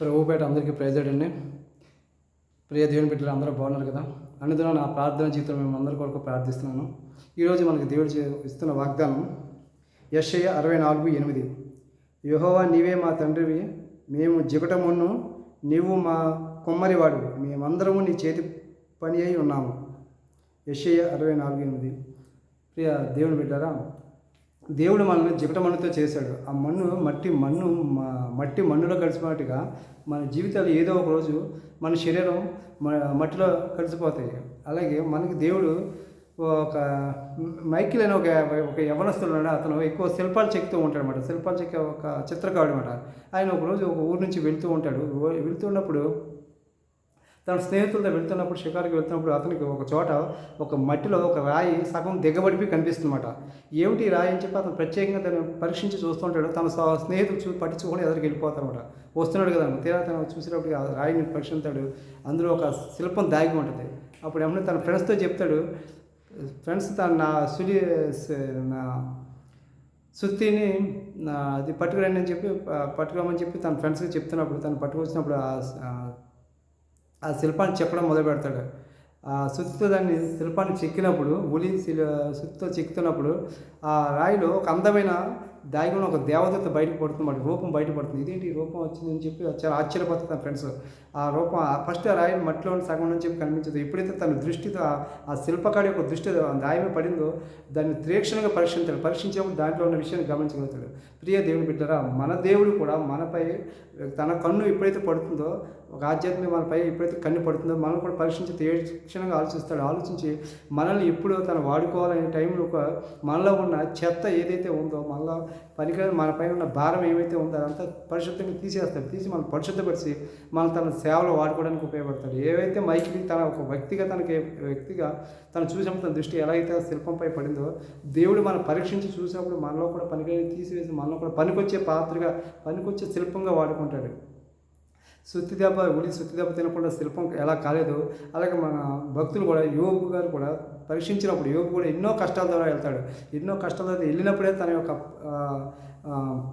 ప్రభుపేట అందరికీ ప్రైజ్ అండి ప్రియ దేవుని బిడ్డలు అందరూ బాగున్నారు కదా? అందులో నా ప్రార్థన జీవితం మేము అందరి కొరకు ప్రార్థిస్తున్నాను. ఈరోజు మనకి దేవుడు చే- ఇస్తున్న వాగ్దానం యెషయ అరవై నాలుగు ఎనిమిది. యెహోవా నీవే మా తండ్రివి మేము జిగటమును నీవు మా కొమ్మరివాడు మేమందరము నీ చేతి పని అయి ఉన్నాము. యెషయ అరవై నాలుగు ఎనిమిది. ప్రియ దేవుని బిడ్డారా దేవుడు మనల్ని జిగట మన్నుతో చేశాడు. ఆ మన్ను మట్టి మన్ను మట్టి మన్నులో కలిసిపోయినట్టుగా మన జీవితాలు ఏదో ఒక రోజు మన శరీరం మట్టిలో కలిసిపోతాయి. అలాగే మనకి దేవుడు ఒక మైకిల్ అనే ఒక ఒక యవనస్తుడు అతను ఎక్కువ శిల్పాలు చెక్కుతూ ఉంటాడు అనమాట శిల్పాలు చెక్కే ఒక చిత్రకారుడు అనమాట ఆయన ఒక రోజు ఒక ఊరు నుంచి వెళ్తూ ఉంటాడు. వెళ్తున్నప్పుడు తన స్నేహితులతో వెళ్తున్నప్పుడు షికారుకి వెళ్తున్నప్పుడు అతనికి ఒక చోట ఒక మట్టిలో ఒక రాయి సగం దిగబడిపి కనిపిస్తుందన్నమాట. ఏమిటి రాయి అని చెప్పి అతను ప్రత్యేకంగా దాన్ని పరీక్షించి చూస్తుంటాడు తన స్వ- స్నేహితులు చూ పట్టించుకొని ఎదురికి వెళ్ళిపోతారన్నమాట వస్తున్నాడు కదా తీరా తను చూసినప్పుడు ఆ రాయిని పరీక్షిస్తాడు అందులో ఒక శిల్పం దాగి ఉంటుంది. అప్పుడు ఏమన్నా తన ఫ్రెండ్స్తో చెప్తాడు ఫ్రెండ్స్ తన నా సులి నా సుత్తిని అది పట్టుకురండి అని చెప్పి పట్టుకోమని చెప్పి తన ఫ్రెండ్స్కి చెప్తున్నప్పుడు తను పట్టుకొచ్చినప్పుడు ఆ శిల్పాన్ని చెప్పడం మొదలు పెడతాడు సుత్తితో దాన్ని శిల్పాన్ని చెక్కినప్పుడు ఉలి శిల సుత్తితో చెక్కుతున్నప్పుడు ఆ రాయిలో ఒక అందమైన దాగి ఒక దేవదత్త బయటకు పడుతుంది రూపం బయటపడుతుంది ఇదేంటి ఈ రూపం వచ్చిందని చెప్పి చాలా ఆశ్చర్యపోతుంది తన ఫ్రెండ్స్. ఆ రూపం ఫస్ట్ ఆ రాయి మట్టిలో సగం అని చెప్పి కనిపించదు. ఎప్పుడైతే తన దృష్టితో ఆ- శిల్పకాడి యొక్క దృష్టి ఆ పడిందో దాన్ని తీక్షణంగా పరీక్షించాడు పరీక్షించేప్పుడు దాంట్లో ఉన్న విషయాన్ని గమనించగలుగుతాడు. ప్రియ దేవుని బిడ్డరా మన దేవుడు కూడా మనపై తన కన్ను ఎప్పుడైతే పడుతుందో ఒక ఆధ్యాత్మిక మనపై ఎప్పుడైతే కన్ను పడుతుందో మనం కూడా పరీక్షించి తీక్షణంగా ఆలోచిస్తాడు. ఆలోచించి మనల్ని ఎప్పుడు తను వాడుకోవాలనే టైంలో ఒక మనలో ఉన్న చెత్త ఏదైతే ఉందో మనలో పనికిరాని మన పైన ఉన్న భారం ఏమైతే ఉందో అదంతా పరిశుద్ధంగా తీసేస్తాడు. తీసి మనం పరిశుద్ధపరిచి మనం తన సేవలో వాడుకోవడానికి ఉపయోగపడతాడు. ఏవైతే మైకిలి తన ఒక వ్యక్తిగా తనకి వ్యక్తిగా తను చూసినప్పుడు తన దృష్టి ఎలా అయితే శిల్పంపై పడిందో దేవుడు మనం పరీక్షించి చూసినప్పుడు మనలో కూడా పనికిరాని తీసివేసి మనలో కూడా పనికొచ్చే పాత్రగా పనికొచ్చే శిల్పంగా వాడుకుంటాడు. సుత్తి దెబ్బ ఉలి సుత్తి దెబ్బ తినకుండా శిల్పం ఎలా కాలేదు అలాగే మన భక్తులు కూడా యోగు గారు కూడా పరీక్షించినప్పుడు యోగు కూడా ఎన్నో కష్టాల ద్వారా వెళ్తాడు. ఎన్నో కష్టాల ద్వారా వెళ్ళినప్పుడే తన యొక్క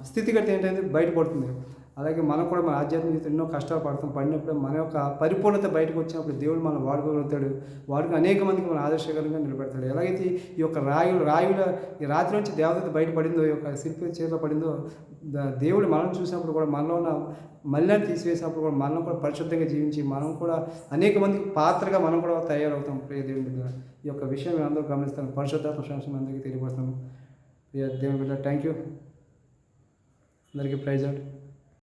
స్థితిగతి ఏంటంటే బయటపడుతుంది. అలాగే మనం కూడా మన ఆధ్యాత్మిక ఎన్నో కష్టాలు పడతాం. పడినప్పుడు మన యొక్క పరిపూర్ణత బయటకు వచ్చినప్పుడు దేవుడు మనం వాడుకోగలుగుతాడు. వాడుకు అనేక మందికి మన ఆదర్శకరంగా నిలబెడతాడు. ఎలాగైతే ఈ యొక్క రాయులు రాయుల ఈ రాత్రి నుంచి దేవత బయటపడిందో ఈ యొక్క శిల్పి చేతిలో పడిందో దేవుడు మనం చూసినప్పుడు కూడా మనలో ఉన్న మల్యాన్ని తీసివేసినప్పుడు కూడా మనం కూడా పరిశుద్ధంగా జీవించి మనం కూడా అనేక మందికి పాత్రగా మనం కూడా తయారవుతాం. ప్రియ దేవుని బిడ్డ ఈ యొక్క విషయం మేము అందరూ గమనిస్తాం పరిశుద్ధాత్మ సంవత్సరం అందరికీ తెలియపడుతున్నాం ప్రియ దేవుని బిడ్డ థ్యాంక్ యూ అందరికీ ప్రైజ్ అవుట్